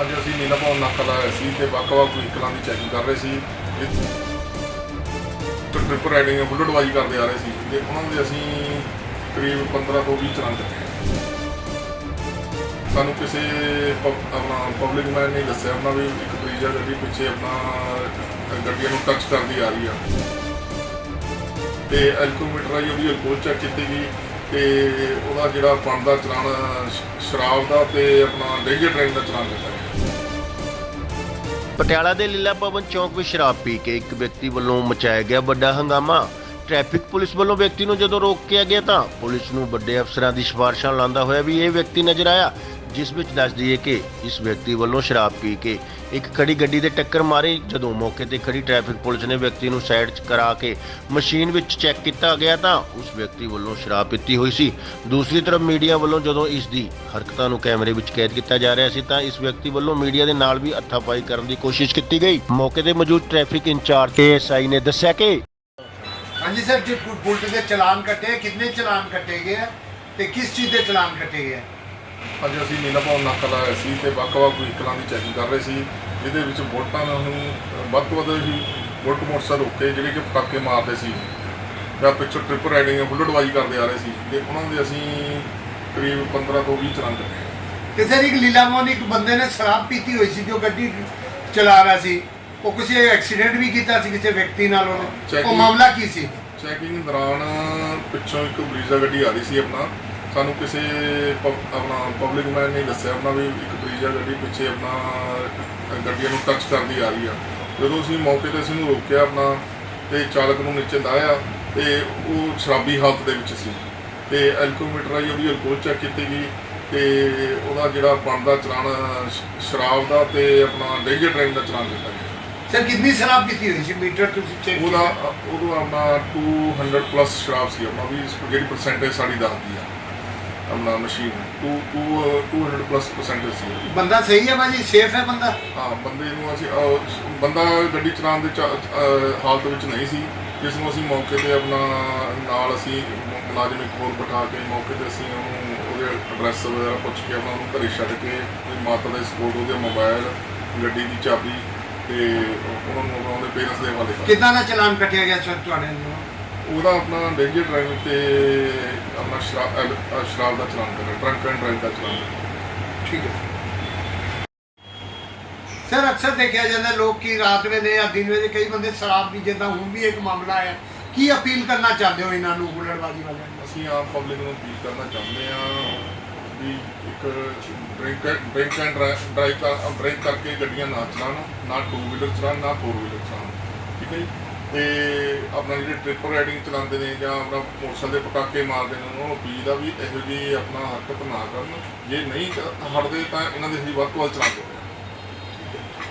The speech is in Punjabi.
ਅੱਜ ਅਸੀਂ ਨੀਲਾ ਭਵਨ ਨਾਕਾ ਸੀ ਤੇ ਵੱਖ-ਵੱਖ ਵਹੀਕਲਾਂ ਦੀ ਚੈਕਿੰਗ ਕਰ ਰਹੇ ਸੀ। ਟ੍ਰਿਪ ਰਾਈਡਿੰਗ, ਬੁਲਟ ਵਾਈ ਕਰਦੇ ਆ ਰਹੇ ਸੀ ਤੇ ਉਹਨਾਂ ਦੇ ਅਸੀਂ ਕਰੀਬ 15 ਤੋਂ 20 ਚਲਾਨ ਕੱਟੇ ਸਾਨੂੰ ਕਿਸੇ ਪਬ- ਆਪਣਾ ਪਬਲਿਕ ਮੈਨ ਨੇ ਦੱਸਿਆ, ਉਹਨਾਂ ਵੀ ਇੱਕ ਬਰੀਜਾ ਗੱਡੀ ਪਿੱਛੇ ਆਪਣਾ ਗੱਡੀਆਂ ਨੂੰ ਟੱਚ ਕਰਦੀ ਆ ਰਹੀ ਆ। ਤੇ ਐਲਕੋਮੀਟਰ ਆਈ ਉਹਦੀ ਅਲਕੋਹਲ ਚੈੱਕ ਕੀਤੀ ਗਈ। ਤੇ ਉਹਦਾ ਜਿਹੜਾ ਬਣਦਾ ਚਲਾਨ ਸ਼ਰਾਬ ਦਾ ਤੇ ਆਪਣਾ ਡੇਂਜਰ ਡਰਾਈਵ ਦਾ ਚਲਾਨ ਦਿੱਤਾ ਪਟਿਆਲਾ ਦੇ ਲੀਲਾ ਭਵਨ ਚੌਂਕ ਵਿੱਚ ਸ਼ਰਾਬ ਪੀ ਕੇ ਇੱਕ ਵਿਅਕਤੀ ਵੱਲੋਂ ਮਚਾਇਆ ਗਿਆ ਵੱਡਾ ਹੰਗਾਮਾ। ਟ੍ਰੈਫਿਕ ਪੁਲਿਸ ਵੱਲੋਂ ਵਿਅਕਤੀ ਨੂੰ ਜਦੋਂ ਰੋਕਿਆ ਗਿਆ ਤਾਂ ਪੁਲਿਸ ਨੂੰ ਵੱਡੇ ਅਫਸਰਾਂ ਦੀ ਸਿਫਾਰਿਸ਼ਾਂ ਲਾਉਂਦਾ ਹੋਇਆ ਵੀ ਇਹ ਵਿਅਕਤੀ ਨਜ਼ਰ ਆਇਆ। ਜਿਸ ਵਿੱਚ ਦੱਸ ਦਈਏ ਕਿ ਇਸ ਵਿਅਕਤੀ ਵੱਲੋਂ ਸ਼ਰਾਬ ਪੀ ਕੇ ਇੱਕ ਖੜੀ ਗੱਡੀ ਦੇ ਟੱਕਰ ਮਾਰੀ, ਜਦੋਂ ਮੌਕੇ ਤੇ ਖੜੀ ਟ੍ਰੈਫਿਕ ਪੁਲਿਸ ਨੇ ਵਿਅਕਤੀ ਨੂੰ ਸਾਈਡ 'ਚ ਕਰਾ ਕੇ ਮਸ਼ੀਨ ਵਿੱਚ ਚੈੱਕ ਕੀਤਾ ਗਿਆ ਤਾਂ ਉਸ ਵਿਅਕਤੀ ਵੱਲੋਂ ਸ਼ਰਾਬ ਪੀਤੀ ਹੋਈ ਸੀ। ਦੂਸਰੀ ਤਰਫ ਮੀਡੀਆ ਵੱਲੋਂ ਜਦੋਂ ਇਸ ਦੀ ਹਰਕਤਾਂ ਨੂੰ ਕੈਮਰੇ ਵਿੱਚ ਕੈਦ ਕੀਤਾ ਜਾ ਰਿਹਾ ਸੀ ਤਾਂ ਇਸ ਵਿਅਕਤੀ ਵੱਲੋਂ ਮੀਡੀਆ ਦੇ ਨਾਲ ਵੀ ਹੱਥਾਪਾਈ ਕਰਨ ਦੀ ਕੋਸ਼ਿਸ਼ ਕੀਤੀ ਗਈ। ਮੌਕੇ ਤੇ ਮੌਜੂਦ ਟ੍ਰੈਫਿਕ ਇੰਚਾਰਜ ਏਐਸਆਈ ਨੇ ਦੱਸਿਆ ਕਿ ਹਾਂਜੀ ਸਰ, ਜੀ ਬੁਲਟ ਦੇ ਚਲਾਨ ਕੱਟੇ, ਕਿੰਨੇ ਚਲਾਨ ਕੱਟੇ ਗਏ ਤੇ ਕਿਸ ਚੀਜ਼ ਦੇ ਚਲਾਨ ਕੱਟੇ ਗਏ ਅੱਜ ਅਸੀਂ ਨੀਲਾ ਭਵਨ ਨਾਕਾ ਲਾਇਆ ਸੀ ਤੇ ਵੱਖ-ਵੱਖ ਵਹੀਕਲਾਂ ਦੀ ਚੈਕਿੰਗ ਕਰ ਰਹੇ ਸੀ। ਜਿਹਦੇ ਵਿੱਚ ਬੁਲਟਾਂ ਨੂੰ ਵੱਧ ਤੋਂ ਵੱਧ ਹੀ ਬੁਲਟ ਮੋਟਰਸਾਈਕਲ ਰੋਕੇ ਜਿਹੜੇ ਕਿ ਪਟਾਕੇ ਮਾਰਦੇ ਸੀ। ਜਾਂ ਪਿੱਛੋਂ ਟ੍ਰਿਪ ਰਾਈਡਿੰਗ ਬੁਲਟਬਾਜ਼ੀ ਕਰਦੇ ਆ ਰਹੇ ਸੀ। ਤੇ ਉਹਨਾਂ ਦੇ ਅਸੀਂ ਕਰੀਬ 15 ਤੋਂ 20 ਚਲਾਨ ਕੱਟੇ ਤੇ ਸਰ ਇੱਕ ਲੀਲਾਮੋਨ ਇੱਕ ਬੰਦੇ ਨੇ ਸ਼ਰਾਬ ਪੀਤੀ ਹੋਈ ਸੀ ਜੋ ਗੱਡੀ ਚਲਾ ਰਿਹਾ ਸੀ। ਉਹ ਕਿਸੇ ਐਕਸੀਡੈਂਟ ਵੀ ਕੀਤਾ ਸੀ ਕਿਸੇ ਵਿਅਕਤੀ ਨਾਲ ਉਹਨੇ। ਉਹ Checking- ਮਾਮਲਾ ਕੀ ਸੀ? ਚੈਕਿੰਗ ਦੌਰਾਨ ਪਿੱਛੋਂ ਇੱਕ ਬਰੀਜ਼ਾ ਗੱਡੀ ਆ ਰਹੀ ਸੀ ਆਪਣਾ। ਸਾਨੂੰ ਕਿਸੇ ਪਬ- ਆਪਣਾ ਪਬਲਿਕ ਮੈਨ ਨੇ ਦੱਸਿਆ ਆਪਣਾ ਵੀ ਇੱਕ ਬਰੀਜ਼ਾ ਗੱਡੀ ਪਿੱਛੇ ਆਪਣਾ ਗੱਡੀਆਂ ਨੂੰ ਟੱਚ ਕਰਦੀ ਆ ਰਹੀ ਆ। ਜਦੋਂ ਅਸੀਂ ਮੌਕੇ ਤੇ ਅਸੀਂ ਨੂੰ ਰੋਕਿਆ ਆਪਣਾ ਤੇ ਚਾਲਕ ਨੂੰ ਨੀਚੇ ਲਾਇਆ ਤੇ ਉਹ ਸ਼ਰਾਬੀ ਹਾਲਤ ਦੇ ਵਿੱਚ ਸੀ। ਤੇ ਐਲਕੋਮੀਟਰ ਆਈ ਉਹਦੀ ਅਲਕੋਹਲ ਚੈੱਕ ਕੀਤੀ ਗਈ ਤੇ ਉਹਦਾ ਜਿਹੜਾ ਬਣਦਾ ਚਲਾਨ ਸ਼- ਸ਼ਰਾਬ ਦਾ ਤੇ ਆਪਣਾ ਡੇਂਜਰ ਡਰਾਈਵ ਦਾ ਚਲਾਨ ਦਿੱਤਾ ਗਿਆ। ਸਰ ਕਿੰਨੀ ਸ਼ਰਾਬ ਪੀਤੀ ਹੋਈ ਸੀ? ਮੀਟਰ ਤੁਸੀਂ ਚੈੱਕ ਉਹਦਾ ਉਹਦਾ ਆਪਣਾ 200 ਪਲੱਸ ਸ਼ਰਾਬ ਸੀ ਆਪਣਾ ਵੀ ਜਿਹੜੀ ਪਰਸੈਂਟੇਜ ਸਾਡੀ ਦੱਸਦੀ ਆ। ਆਪਣਾ ਮਸ਼ੀਨ 2 200 ਪਲੱਸ ਪਰਸੈਂਟੇਜ ਸੀ। ਬੰਦਾ ਸਹੀ ਹੈ ਬਾਜੀ ਸੇਫ ਹੈ ਬੰਦਾ। ਹਾਂ ਬੰਦੇ ਨੂੰ ਅਸੀਂ ਅਹ, ਬੰਦਾ ਗੱਡੀ ਚਲਾਉਣ ਦੇ ਚ- ਅਹ, ਹਾਲਤ ਵਿੱਚ ਨਹੀਂ ਸੀ ਜਿਸ ਨੂੰ ਅਸੀਂ ਮੌਕੇ ਤੇ ਆਪਣਾ ਨਾਲ ਅਸੀਂ ਮ- ਮੁਲਾਜ਼ਮ ਇੱਕ ਹੋਰ ਬਿਠਾ ਕੇ ਮੌਕੇ ਤੇ ਅਸੀਂ ਉਹਨੂੰ ਉਹਦੇ ਐਡਰੈਸ ਵਗੈਰਾ ਪੁੱਛ ਕੇ ਆਪਣਾ ਉਹਨੂੰ ਘਰੇ ਛੱਡ ਕੇ ਉਹਦੀ ਮਾਤਾ ਦਾ ਸਪੋਰਟ ਉਹਦੇ ਮੋਬਾਈਲ ਗੱਡੀ ਦੀ ਚਾਬੀ ਤੇ ਉਹਨਾਂ ਨੂੰ ਉਹਦੇ ਪੇਰੈਂਟਸ ਦੇ ਹਵਾਲੇ ਕਰ ਕਿੰਨਾ ਦਾ ਚਲਾਨ ਕੱਟਿਆ ਗਿਆ ਸਰ ਤੁਹਾਡੇ ਨੂੰ ਉਹਦਾ ਆਪਣਾ ਡੇਂਜਰ ਡਰਾਈਵ ਤੇ ਆਪਣਾ ਸ਼ਰਾਬ ਅਹ, ਸ਼ਰਾਬ ਦਾ ਚਲਾਨ ਕਰ ਟਰੰਕ ਐਂਡ ਡਰਾਈਵ ਦਾ ਚਲਾਨ ਠੀਕ ਹੈ। ਸਰ ਅਕਸਰ ਦੇਖਿਆ ਜਾਂਦਾ ਲੋਕ ਕੀ ਰਾਤ ਵੇਲੇ ਜਾਂ ਦਿਨ ਵੇਲੇ ਕਈ ਬੰਦੇ ਸ਼ਰਾਬ ਪੀ ਜਿੱਦਾਂ ਹੁਣ ਵੀ ਇੱਕ ਮਾਮਲਾ ਹੈ ਕੀ ਅਪੀਲ ਕਰਨਾ ਚਾਹੁੰਦੇ ਹੋ ਇਹਨਾਂ ਨੂੰ ਹੁਲੜਬਾਜ਼ੀ ਵਾਲਿਆਂ ਨੂੰ? ਅਸੀਂ ਆਮ ਪਬਲਿਕ ਨੂੰ ਅਪੀਲ ਕਰਨਾ ਚਾਹੁੰਦੇ ਆ ਵੀ ਇੱਕ ਡਰਿੰਕ ਡਰਿੰਕ ਐਂਡ ਡਰਾਈਵ ਕਰ ਡਰਿੰਕ ਕਰਕੇ ਗੱਡੀਆਂ ਨਾ ਚਲਾਉਣ ਨਾ ਟੂ ਵੀਲਰ ਚਲਾਉਣ ਨਾ ਫੋਰ ਵੀਲਰ ਚਲਾਉਣ। ਠੀਕ ਹੈ ਜੀ? ਤੇ ਆਪਣਾ ਜਿਹੜੇ ਟ੍ਰਿਪ ਰਾਈਡਿੰਗ ਚਲਾਉਂਦੇ ਨੇ ਜਾਂ ਆਪਣਾ ਮੋਟਰਸਾਈਕਲ ਦੇ ਪਟਾਕੇ ਮਾਰਦੇ ਨੇ, ਉਹਨਾਂ ਨੂੰ ਅਪੀਲ ਦਾ ਵੀ ਇਹੋ ਜਿਹੀ ਆਪਣਾ ਹਰਕਤ ਨਾ ਕਰਨ। ਜੇ ਨਹੀਂ ਹਟਦੇ ਤਾਂ ਇਹਨਾਂ ਦੇ ਅਸੀਂ ਵੱਧ ਤੋਂ ਵੱਧ ਚਲਾਉਂਦੇ